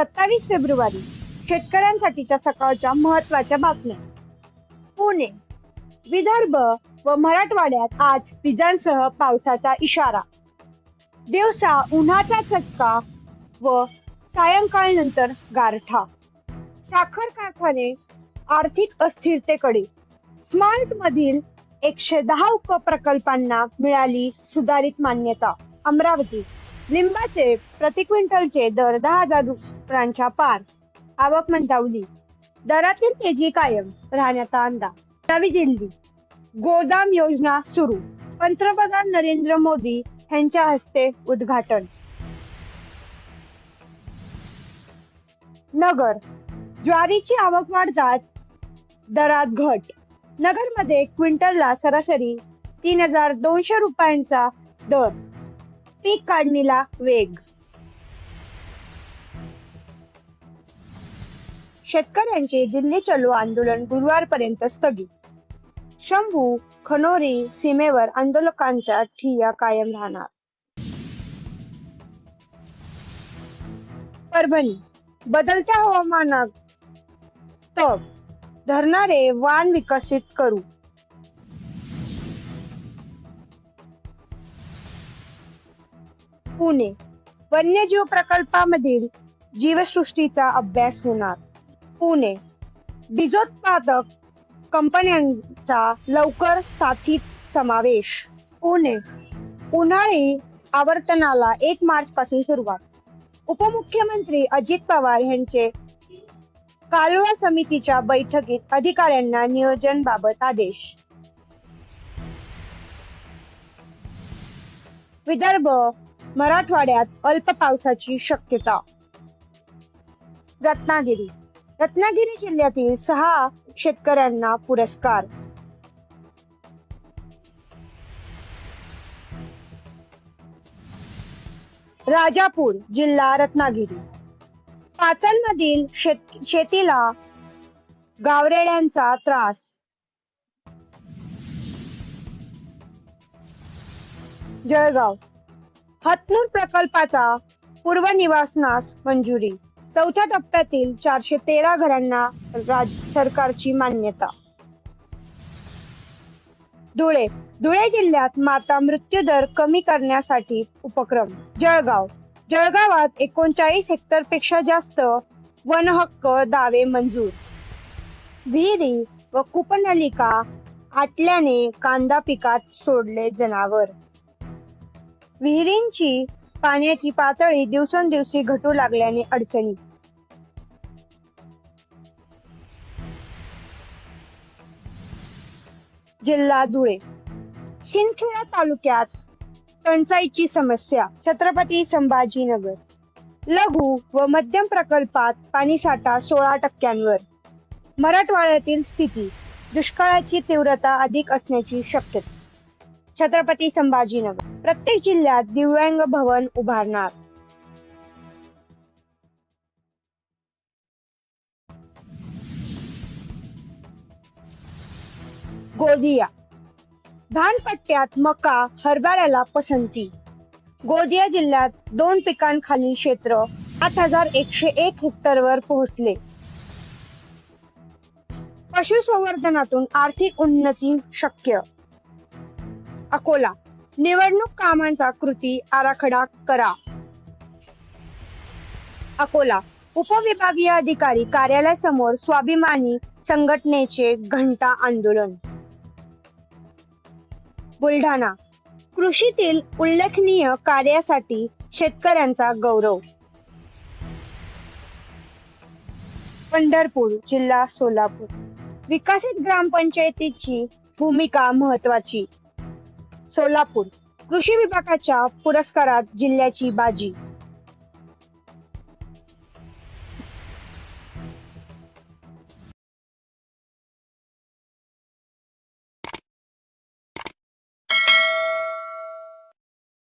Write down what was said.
सत्तावीस फेब्रुवारी शेतकऱ्यांसाठीच्या सकाळच्या महत्त्वाच्या बातम्या. पुणे विदर्भ व मराठवाड्यात आज विजांसह पावसाचा इशारा. दिवसा उन्हाचा चटका व सायंकाळनंतर गारठा. साखर कारखाने आर्थिक अस्थिरतेकडे. स्मार्ट मधील एकशे दहा उपप्रकल्पांना मिळाली सुधारित मान्यता. अमरावती. लिंबाचे प्रति क्विंटलचे दर दहा हजार रुपयांच्या पार. आवक मंदावली. दरातील तेजी कायम. राहण्याचा अंदाज. नवी दिल्ली. गोदाम योजना सुरू. पंतप्रधान नरेंद्र मोदी यांच्या हस्ते उद्घाटन. नगर. ज्वारीची आवक वाढताच दरात घट. नगरमध्ये क्विंटलला सरासरी तीन हजार दोनशे रुपयांचा दर. पीक काढणीला वेग. शेतकऱ्यांचे दिल्ली चलो आंदोलन गुरुवारपर्यंत स्थगित. शंभू खनोरी सीमेवर आंदोलकांच्या ठिय्या कायम राहणार. परभणी बदलत्या हवामानात तग धरणारे वाण विकसित करू. पुणे वन्यजीव प्रकल्पामधील जीवसृष्टीचा अभ्यास होणार. पुणे. बीजोत्पादक कंपन्यांचा लवकर साथीत समावेश. पुणे. उन्हाळी आवर्तनाला एक मार्च पासून सुरुवात. उपमुख्यमंत्री अजित पवार यांचे कालवा समितीच्या बैठकीत अधिकाऱ्यांना नियोजन बाबत आदेश. विदर्भ मराठवाड्यात अल्प पावसाची शक्यता. रत्नागिरी. रत्नागिरी जिल्ह्यातील सहा शेतकऱ्यांना पुरस्कार. राजापूर जिल्हा रत्नागिरी. पाचलमधील शेत शेतीला गावरेड्यांचा त्रास. जळगाव. हतनूर प्रकल्पाचा पूर्वनिवासनास मंजुरी. चौथ्या टप्प्यातील चारशे तेरा घरांना राज्य सरकारची मान्यता. धुळे धुळे जिल्ह्यात माता मृत्यू दर कमी करण्यासाठी उपक्रम. जळगाव जळगावात एकोणचाळीस हेक्टरपेक्षा जास्त वन हक्क दावे मंजूर. विहिरी व कुपनलिका आटल्याने कांदा पिकात सोडले जनावर. विहिरींची पाण्याची पातळी दिवसेंदिवशी घटू लागल्याने अडचणी. जिल्हा धुळे. शिंदखेडा तालुक्यात टंचाईची समस्या छत्रपती संभाजीनगर. लघु व मध्यम प्रकल्पात पाणीसाठा सोळा टक्क्यांवर. मराठवाड्यातील स्थिती दुष्काळाची तीव्रता अधिक असण्याची शक्यता. छत्रपती संभाजीनगर. प्रत्येक जिल्ह्यात दिव्यांग भवन उभारणार. गोदिया धानपट्ट्यात मका हरभऱ्याला पसंती. गोंदिया जिल्ह्यात दोन पिकांखालील क्षेत्र आठ हजार एकशे एक हेक्टरवर पोहोचले. पशुसंवर्धनातून आर्थिक उन्नती शक्य. अकोला. निवडणूक कामांचा कृती आराखडा करा. अकोला. उपविभागीय अधिकारी कार्यालयासमोर स्वाभिमानी संघटनेचे घंटा आंदोलन. बुलढाणा. कृषीतील उल्लेखनीय कार्यासाठी शेतकऱ्यांचा गौरव. पंढरपूर जिल्हा सोलापूर. विकसित ग्रामपंचायतीची भूमिका महत्वाची सोलापूर. कृषी विभागाच्या पुरस्कारात जिल्ह्याची बाजी.